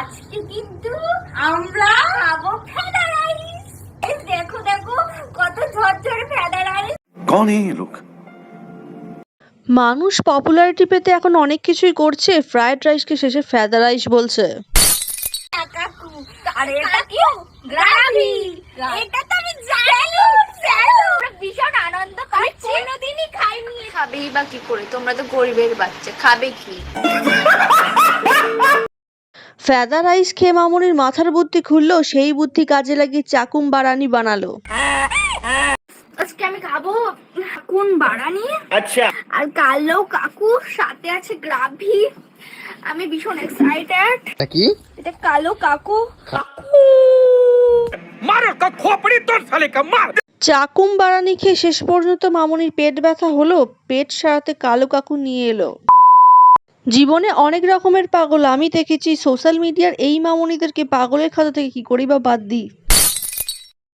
আজকে কিন্তু আমরা খাব ফেদা রাইস দেখো দেখো কত ঝরঝরে ফেদা কোন এই লোক মানুষ পপুলারিটি পেতে এখন অনেক কিছুই করছে। ফ্রাইড রাইসকে শেষে ফেদা রাইস বলছে। খাইনি। খাবেই বা কি করে? তোমরা তো গরিবের বাচ্চা খাবে কি? ফ্যাদা রাইস খেয়ে মামুনির মাথার বুদ্ধি খুললো সেই বুদ্ধি কাজে লাগিয়ে চাকুম বারানি বানালো। আজকে আমি খাব কোন বাড়ানি। আচ্ছা। আর কালো কাকু সাথে আছে গ্রাভি আমি ভীষণ এক্সাইটেড কি? এটা কালো কাকু। চাকুম বারানি খেয়ে শেষ পর্যন্ত মামুনির পেট ব্যথা হলো পেট সারাতে কালো কাকু নিয়ে এলো। জীবনে অনেক রকমের পাগল। আমি দেখেছি সোশ্যাল মিডিয়ার এই মামনিদেরকে পাগলের খাতা থেকে কী করেই বা বাদ দিই।